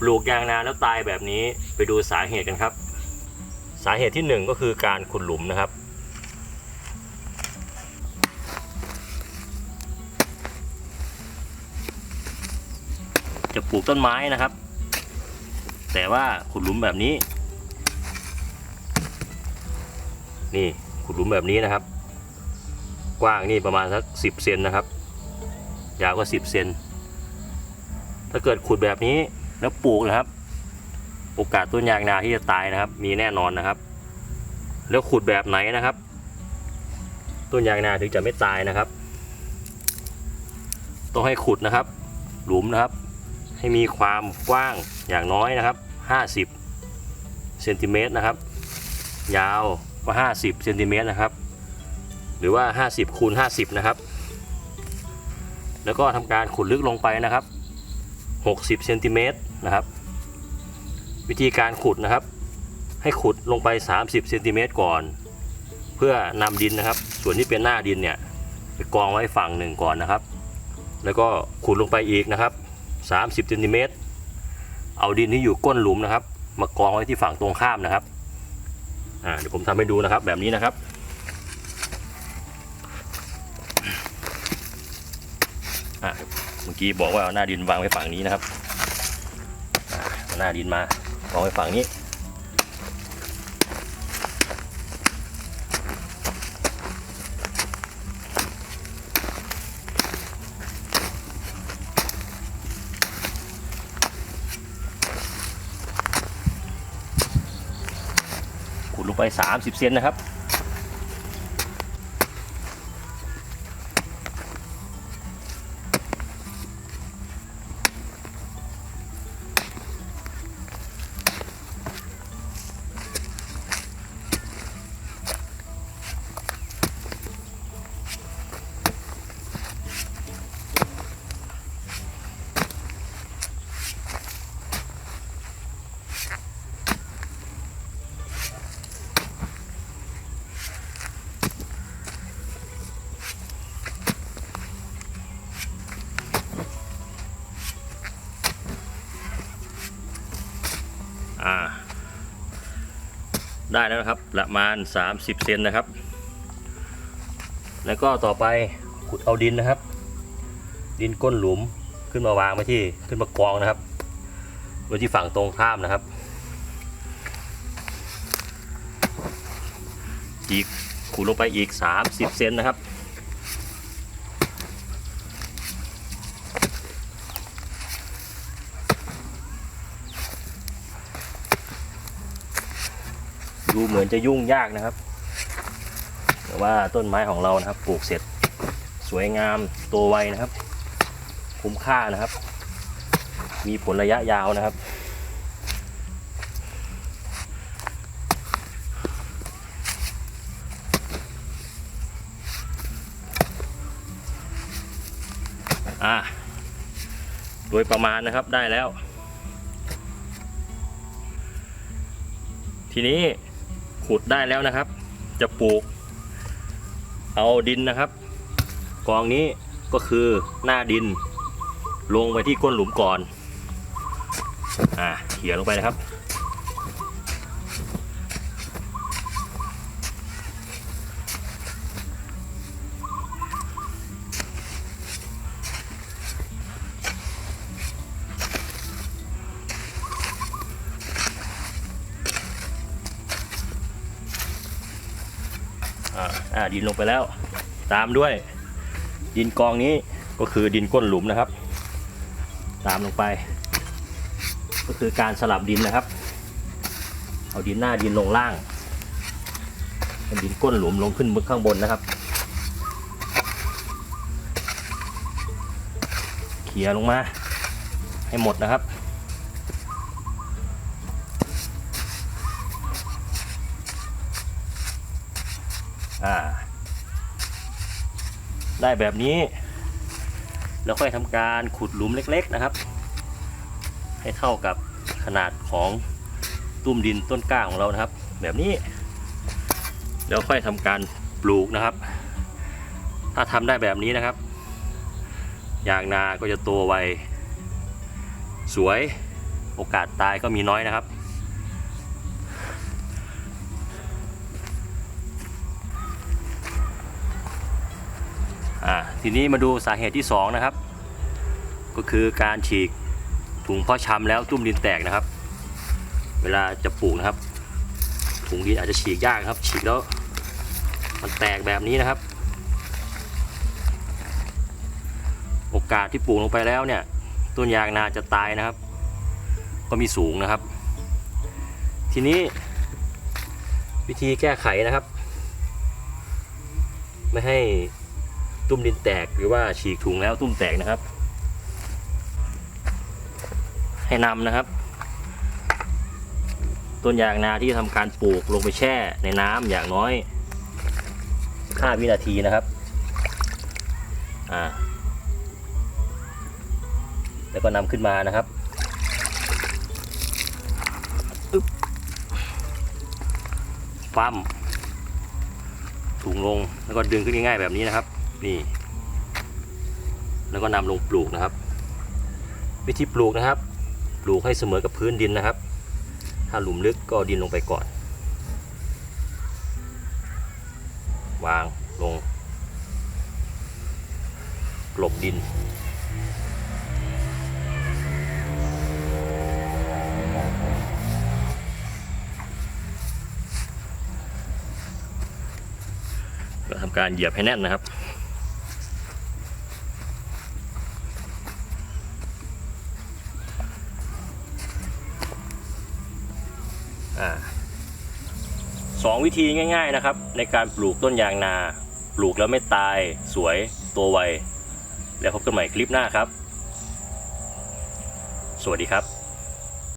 ปลูกยางนาแล้วตายแบบนี้ไปดูสาเหตุกันครับ สาเหตุที่หนึ่งก็คือการขุดหลุมนะครับ จะปลูกต้นไม้นะครับ แต่ว่าขุดหลุมแบบนี้ นี่ขุดหลุมแบบนี้นะครับ กว้างนี่ประมาณสักสิบเซนนะครับยาวก็สิบเซนถ้าเกิดขุดแบบนี้ แล้วปลูกนะครับ โอกาสต้นยางนาที่จะตายนะครับ มีแน่นอนนะครับ แล้วขุดแบบไหนนะครับ ต้นยางนาถึงจะไม่ตายนะครับ ต้องให้ขุดนะครับ หลุมนะครับ ให้มีความกว้างอย่างน้อยนะครับ 50เซนติเมตรนะครับ ยาวก็50เซนติเมตรนะครับหรือว่า 50คูณ50 นะครับ แล้วก็ทำการขุดลึกลงไปนะครับ 60เซนติเมตรนะครับ วิธีการขุดนะครับ ให้ขุดลงไป 30เซนติเมตรก่อน เพื่อนำดินนะครับ ส่วนที่เป็นหน้าดินเนี่ยไปกองไว้ฝั่งหนึ่งก่อนนะครับ แล้วก็ขุดลงไปอีกนะครับ 30เซนติเมตรเอาดินที่อยู่ก้นหลุมนะครับ มากองไว้ที่ฝั่งตรงข้ามนะครับอ่าเดี๋ยวผมทำให้ดูนะครับแบบนี้นะครับอะเมื่อกี้บอกว่าเอาหน้าดินวางไว้ฝั่งนี้นะครับเอาหน้าดินมาวางไว้ฝั่งนี้ขุดลงไป 30 เซนนะครับ ได้แล้วนะครับ ประมาณ 30 เซนนะครับ แล้วก็ต่อไปขุดเอาดินนะครับ ดินก้นหลุมขึ้นมาวางไว้ที่ขึ้นมากองนะครับไว้ที่ฝั่งตรงข้ามนะครับอีกขุดลงไปอีก 30 เซนนะครับ ดูเหมือนจะยุ่งยากนะครับ แต่ว่าต้นไม้ของเรานะครับ ปลูกเสร็จสวยงามโตไวนะครับ คุ้มค่านะครับ มีผลระยะยาวนะครับอ่าโดยประมาณนะครับได้แล้ว ทีนี้ ขุดได้แล้วนะครับ จะปลูก เอาดินนะครับ กองนี้ก็คือหน้าดิน ลงไปที่ก้นหลุมก่อน อ่าเขี่ยลงไปนะครับ อ่าดินลงไปแล้ว ตามด้วย ดินกองนี้ก็คือดินก้นหลุมนะครับ ตามลงไป ก็คือการสลับดินนะครับ เอาดินหน้าดินลงล่างดินก้นหลุมลงขึ้นข้างบนนะครับเขี่ยลงมาให้หมดนะครับ อ่า ได้แบบนี้ แล้วค่อยทำการขุดหลุมเล็กๆนะครับ ให้เท่ากับขนาดของตุ้มดินต้นกล้าของเรานะครับ แบบนี้ แล้วค่อยทำการปลูกนะครับ ถ้าทำได้แบบนี้นะครับยางนาก็จะโตไว สวย โอกาสตายก็มีน้อยนะครับ อ่าทีนี้มาดูสาเหตุที่สองนะครับ ก็คือการฉีกถุงเพาะชำแล้วตุ้มดินแตกนะครับ เวลาจะปลูกนะครับ ถุงดินอาจจะฉีกยากครับ ฉีกแล้วมันแตกแบบนี้นะครับ โอกาสที่ปลูกลงไปแล้วเนี่ยต้นยางนาจะตายนะครับ ก็มีสูงนะครับ ทีนี้วิธีแก้ไขนะครับ ไม่ให้ ตุ้มดินแตกหรือว่าฉีกถุงแล้วตุ้มแตกนะครับ ให้นำนะครับ ต้นยางนาที่ทำการปลูกลงไปแช่ในน้ำอย่างน้อย 5 วินาทีนะครับอ่าแล้วก็นำขึ้นมานะครับอึ๊บปั้มถุงลงแล้วก็ดึงขึ้นง่ายๆแบบนี้นะครับ นี่ แล้วก็นำลงปลูกนะครับ วิธีปลูกนะครับ ปลูกให้เสมอกับพื้นดินนะครับ ถ้าหลุมลึกก็ดินลงไปก่อน วางลงกลบดินก็ทำการเหยียบให้แน่นนะครับ อ่าสองวิธีง่าย ๆนะครับ ในการปลูกต้นยางนา ปลูกแล้วไม่ตาย สวยตัวไว แล้วพบกันใหม่คลิปหน้าครับ สวัสดีครับ